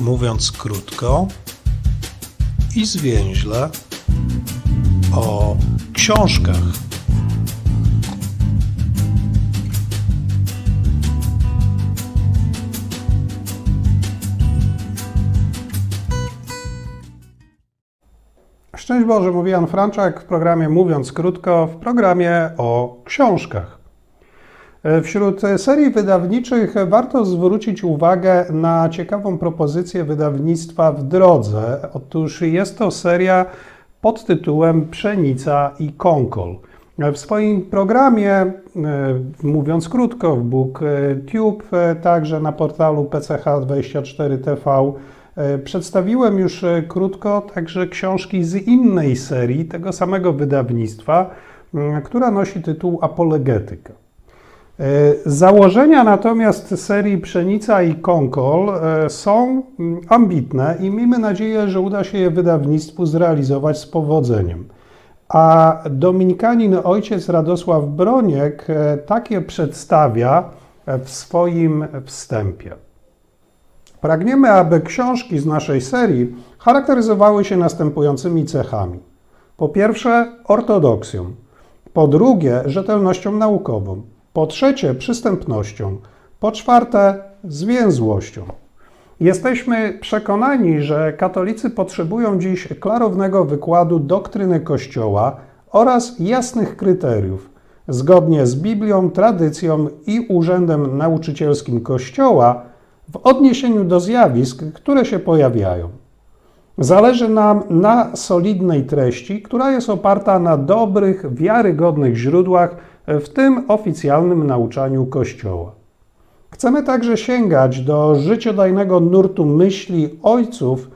mówiąc krótko i zwięźle o książkach. Szczęść Boże, mówi Jan Franczak w programie Mówiąc Krótko, w programie o książkach. Wśród serii wydawniczych warto zwrócić uwagę na ciekawą propozycję wydawnictwa w drodze. Otóż jest to seria pod tytułem Pszenica i Konkol. W swoim programie, e, mówiąc krótko, w BookTube, e, także na portalu PCH24TV, e, przedstawiłem już krótko także książki z innej serii tego samego wydawnictwa, która nosi tytuł Apologetyka. Założenia natomiast serii Pszenica i Konkol są ambitne i miejmy nadzieję, że uda się je wydawnictwu zrealizować z powodzeniem. A dominikanin ojciec Radosław Broniek takie przedstawia w swoim wstępie. Pragniemy, aby książki z naszej serii charakteryzowały się następującymi cechami. Po pierwsze, ortodoksją. Po drugie, rzetelnością naukową. Po trzecie, przystępnością. Po czwarte, zwięzłością. Jesteśmy przekonani, że katolicy potrzebują dziś klarownego wykładu doktryny Kościoła oraz jasnych kryteriów. Zgodnie z Biblią, tradycją i urzędem nauczycielskim Kościoła w odniesieniu do zjawisk, które się pojawiają. Zależy nam na solidnej treści, która jest oparta na dobrych, wiarygodnych źródłach, w tym oficjalnym nauczaniu Kościoła. Chcemy także sięgać do życiodajnego nurtu myśli ojców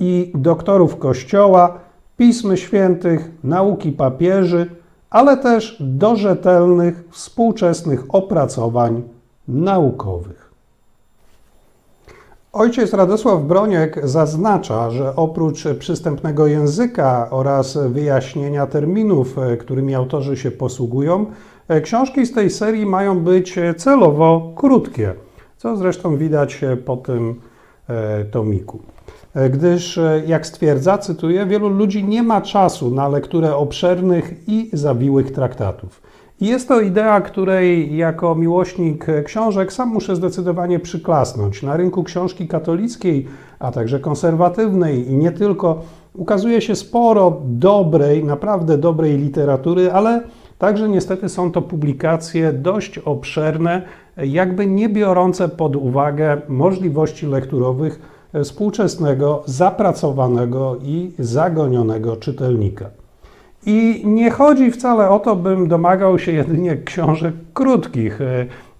i doktorów Kościoła, pism świętych, nauki papieży, ale też do rzetelnych, współczesnych opracowań naukowych. Ojciec Radosław Broniek zaznacza, że oprócz przystępnego języka oraz wyjaśnienia terminów, którymi autorzy się posługują, książki z tej serii mają być celowo krótkie, co zresztą widać po tym tomiku. Gdyż, jak stwierdza, cytuję, wielu ludzi nie ma czasu na lekturę obszernych i zawiłych traktatów. I jest to idea, której jako miłośnik książek sam muszę zdecydowanie przyklasnąć. Na rynku książki katolickiej, a także konserwatywnej i nie tylko, ukazuje się sporo dobrej, naprawdę dobrej literatury, ale także niestety są to publikacje dość obszerne, jakby nie biorące pod uwagę możliwości lekturowych współczesnego, zapracowanego i zagonionego czytelnika. I nie chodzi wcale o to, bym domagał się jedynie książek krótkich.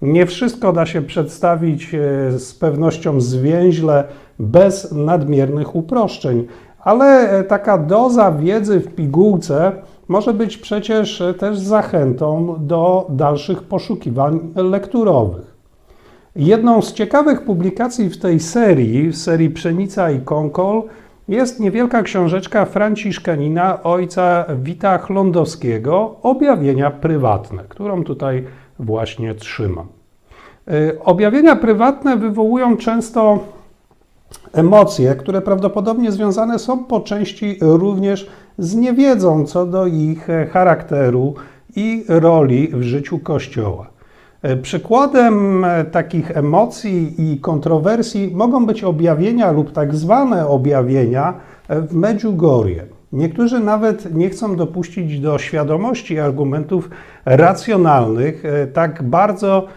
Nie wszystko da się przedstawić z pewnością zwięźle, bez nadmiernych uproszczeń, ale taka doza wiedzy w pigułce może być przecież też zachętą do dalszych poszukiwań lekturowych. Jedną z ciekawych publikacji w tej serii, w serii Pszenica i Konkol, jest niewielka książeczka franciszkanina ojca Wita Chlądowskiego Objawienia prywatne, którą tutaj właśnie trzymam. Objawienia prywatne wywołują często emocje, które prawdopodobnie związane są po części również z niewiedzą co do ich charakteru i roli w życiu Kościoła. Przykładem takich emocji i kontrowersji mogą być objawienia lub tak zwane objawienia w Medjugorje. Niektórzy nawet nie chcą dopuścić do świadomości argumentów racjonalnych, tak bardzo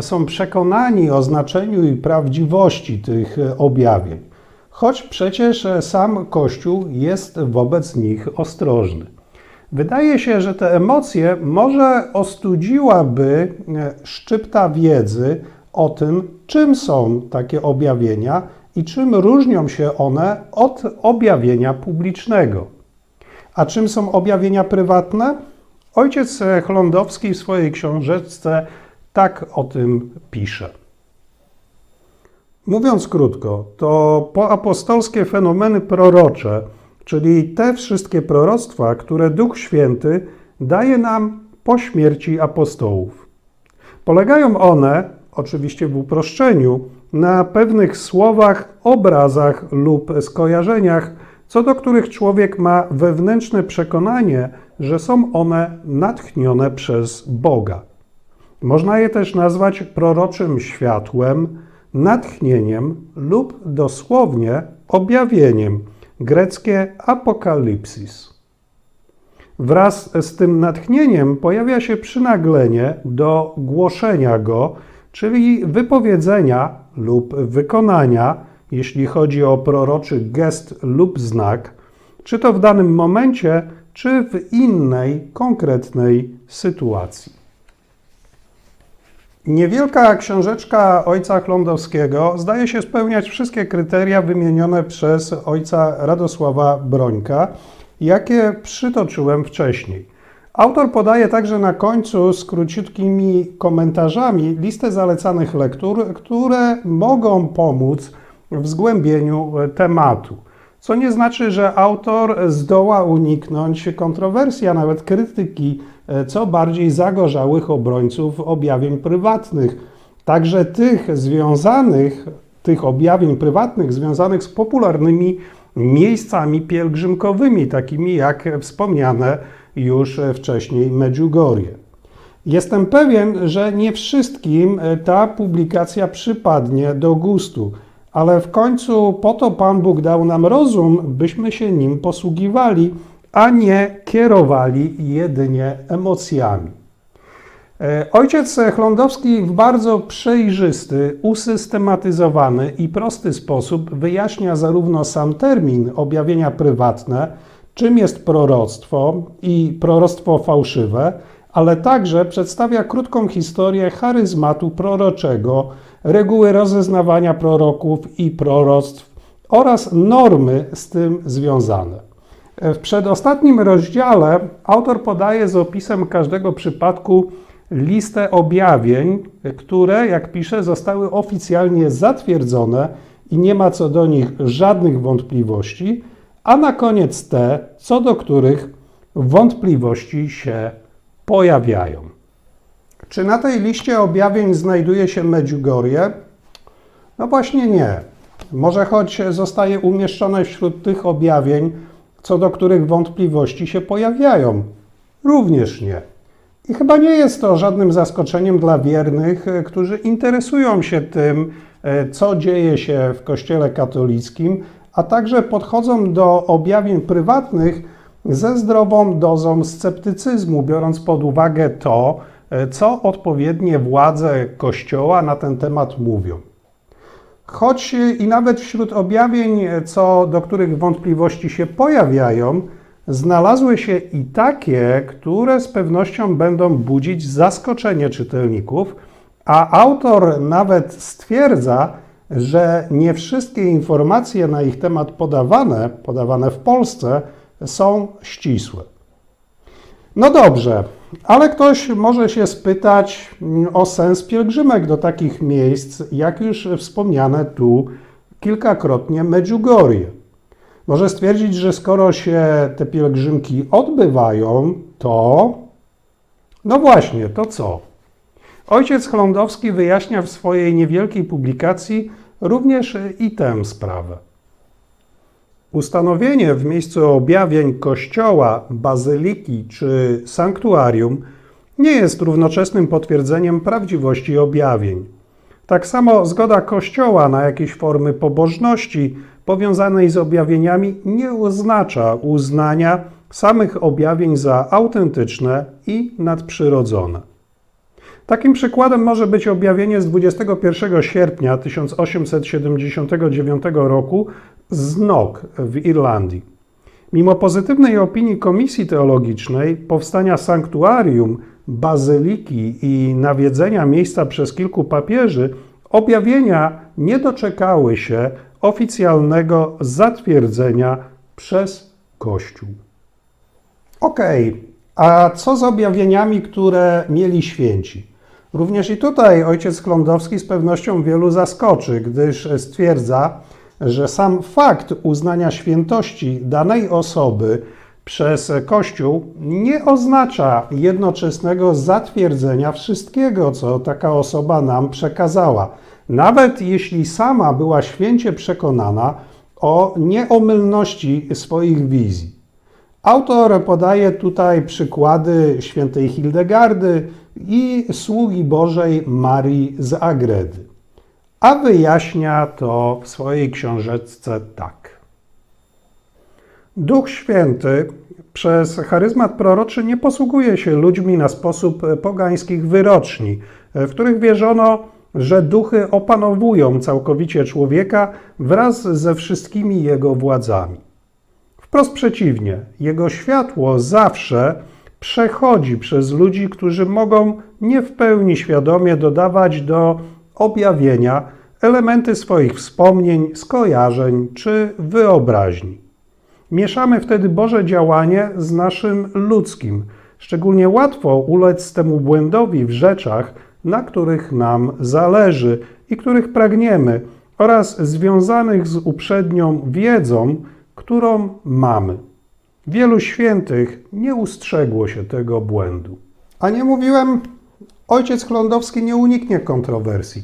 są przekonani o znaczeniu i prawdziwości tych objawień, choć przecież sam Kościół jest wobec nich ostrożny. Wydaje się, że te emocje może ostudziłaby szczypta wiedzy o tym, czym są takie objawienia i czym różnią się one od objawienia publicznego. A czym są objawienia prywatne? Ojciec Chlądowski w swojej książeczce tak o tym pisze. Mówiąc krótko, to poapostolskie fenomeny prorocze, czyli te wszystkie proroctwa, które Duch Święty daje nam po śmierci apostołów. Polegają one, oczywiście w uproszczeniu, na pewnych słowach, obrazach lub skojarzeniach, co do których człowiek ma wewnętrzne przekonanie, że są one natchnione przez Boga. Można je też nazwać proroczym światłem, natchnieniem lub dosłownie objawieniem, greckie apokalipsis. Wraz z tym natchnieniem pojawia się przynaglenie do głoszenia go, czyli wypowiedzenia lub wykonania, jeśli chodzi o proroczy gest lub znak, czy to w danym momencie, czy w innej konkretnej sytuacji. Niewielka książeczka ojca Chlądowskiego zdaje się spełniać wszystkie kryteria wymienione przez ojca Radosława Brońka, jakie przytoczyłem wcześniej. Autor podaje także na końcu z króciutkimi komentarzami listę zalecanych lektur, które mogą pomóc w zgłębieniu tematu. Co nie znaczy, że autor zdoła uniknąć kontrowersji, a nawet krytyki co bardziej zagorzałych obrońców objawień prywatnych, także tych związanych, tych objawień prywatnych związanych z popularnymi miejscami pielgrzymkowymi, takimi jak wspomniane już wcześniej Medjugorje. Jestem pewien, że nie wszystkim ta publikacja przypadnie do gustu, ale w końcu po to Pan Bóg dał nam rozum, byśmy się nim posługiwali a nie kierowali jedynie emocjami. E, ojciec Chlądowski w bardzo przejrzysty, usystematyzowany i prosty sposób wyjaśnia zarówno sam termin objawienia prywatne, czym jest proroctwo i proroctwo fałszywe, ale także przedstawia krótką historię charyzmatu proroczego, reguły rozeznawania proroków i proroctw oraz normy z tym związane. W przedostatnim rozdziale autor podaje z opisem każdego przypadku listę objawień, które, jak pisze, zostały oficjalnie zatwierdzone i nie ma co do nich żadnych wątpliwości, a na koniec te, co do których wątpliwości się pojawiają. Czy na tej liście objawień znajduje się Medjugorje? No właśnie nie. Może choć zostaje umieszczone wśród tych objawień, co do których wątpliwości się pojawiają. Również nie. I chyba nie jest to żadnym zaskoczeniem dla wiernych, e, którzy interesują się tym, e, co dzieje się w Kościele katolickim, a także podchodzą do objawień prywatnych ze zdrową dozą sceptycyzmu, biorąc pod uwagę to, e, co odpowiednie władze Kościoła na ten temat mówią. Choć i nawet wśród objawień, co do których wątpliwości się pojawiają, znalazły się i takie, które z pewnością będą budzić zaskoczenie czytelników, a autor nawet stwierdza, że nie wszystkie informacje na ich temat podawane, podawane w Polsce, są ścisłe. No dobrze, ale ktoś może się spytać mm, o sens pielgrzymek do takich miejsc, jak już wspomniane tu kilkakrotnie Medjugorje. Może stwierdzić, że skoro się te pielgrzymki odbywają, to. No właśnie, to co? Ojciec Chlądowski wyjaśnia w swojej niewielkiej publikacji również i tę sprawę. Ustanowienie w miejscu objawień kościoła, bazyliki czy sanktuarium nie jest równoczesnym potwierdzeniem prawdziwości objawień. Tak samo zgoda Kościoła na jakieś formy pobożności powiązanej z objawieniami nie oznacza uznania samych objawień za autentyczne i nadprzyrodzone. Takim przykładem może być objawienie z 21 sierpnia 1879 roku z Nog w Irlandii. Mimo pozytywnej opinii Komisji Teologicznej, powstania sanktuarium, bazyliki i nawiedzenia miejsca przez kilku papieży, objawienia nie doczekały się oficjalnego zatwierdzenia przez Kościół. Okej, okay. a co z objawieniami, które mieli święci? Również i tutaj ojciec Klądowski z pewnością wielu zaskoczy, gdyż stwierdza, że sam fakt uznania świętości danej osoby przez Kościół nie oznacza jednoczesnego zatwierdzenia wszystkiego, co taka osoba nam przekazała. nawet jeśli sama była święcie przekonana o nieomylności swoich wizji. Autor podaje tutaj przykłady świętej Hildegardy i sługi Bożej Marii z Agredy, a wyjaśnia to w swojej książeczce tak. Duch Święty przez charyzmat proroczy nie posługuje się ludźmi na sposób pogańskich wyroczni, w których wierzono, że duchy opanowują całkowicie człowieka wraz ze wszystkimi jego władzami. Wprost przeciwnie, jego światło zawsze przechodzi przez ludzi, którzy mogą nie w pełni świadomie dodawać do objawienia elementy swoich wspomnień, skojarzeń czy wyobraźni. Mieszamy wtedy Boże działanie z naszym ludzkim. Szczególnie łatwo ulec temu błędowi w rzeczach, na których nam zależy i których pragniemy, oraz związanych z uprzednią wiedzą, którą mamy. Wielu świętych nie ustrzegło się tego błędu. A nie mówiłem, ojciec Chlądowski nie uniknie kontrowersji.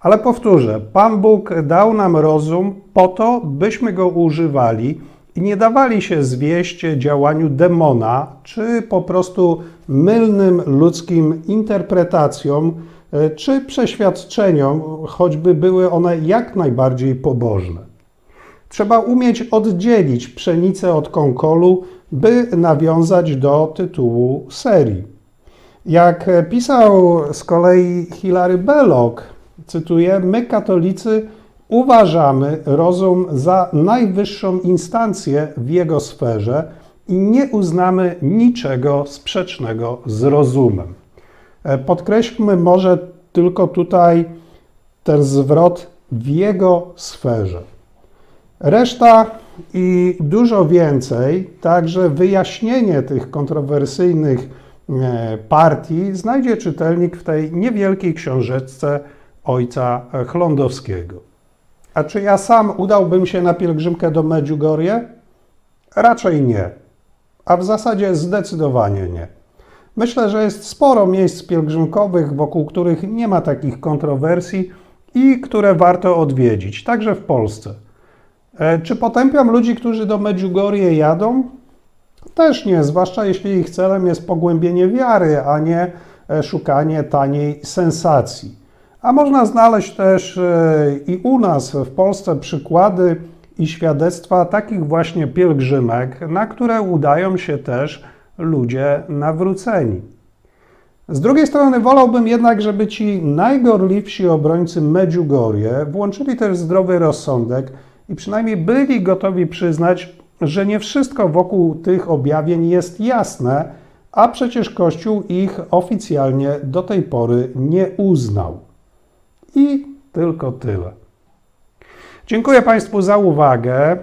Ale powtórzę, Pan Bóg dał nam rozum po to, byśmy go używali i nie dawali się zwieść działaniu demona, czy po prostu mylnym ludzkim interpretacjom, e, czy przeświadczeniom, choćby były one jak najbardziej pobożne. Trzeba umieć oddzielić pszenicę od konkolu, by nawiązać do tytułu serii. Jak pisał z kolei Hilary Belloc, cytuję, my katolicy uważamy rozum za najwyższą instancję w jego sferze i nie uznamy niczego sprzecznego z rozumem. Podkreślmy może tylko tutaj ten zwrot w jego sferze. Reszta i dużo więcej, także wyjaśnienie tych kontrowersyjnych e, partii znajdzie czytelnik w tej niewielkiej książeczce ojca Chlądowskiego. A czy ja sam udałbym się na pielgrzymkę do Medjugorje? Raczej nie. A w zasadzie zdecydowanie nie. Myślę, że jest sporo miejsc pielgrzymkowych, wokół których nie ma takich kontrowersji i które warto odwiedzić, także w Polsce. E, czy potępiam ludzi, którzy do Medjugorje jadą? Też nie, zwłaszcza jeśli ich celem jest pogłębienie wiary, a nie e, szukanie taniej sensacji. A można znaleźć też e, i u nas w Polsce przykłady i świadectwa takich właśnie pielgrzymek, na które udają się też ludzie nawróceni. Z drugiej strony wolałbym jednak, żeby ci najgorliwsi obrońcy Medjugorje włączyli też zdrowy rozsądek i przynajmniej byli gotowi przyznać, że nie wszystko wokół tych objawień jest jasne, a przecież Kościół ich oficjalnie do tej pory nie uznał. I tylko tyle. Dziękuję Państwu za uwagę.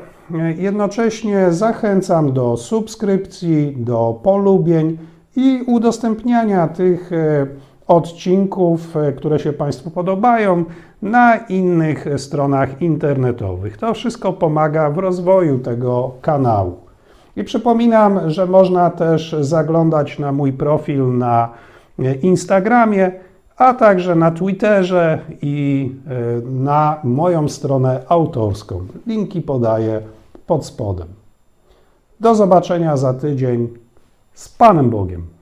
Jednocześnie zachęcam do subskrypcji, do polubień i udostępniania tych e, odcinków, e, które się Państwu podobają, na innych stronach internetowych. To wszystko pomaga w rozwoju tego kanału. I przypominam, że można też zaglądać na mój profil na e, Instagramie, a także na Twitterze i e, na moją stronę autorską. Linki podaję pod spodem. Do zobaczenia za tydzień. Z Panem Bogiem.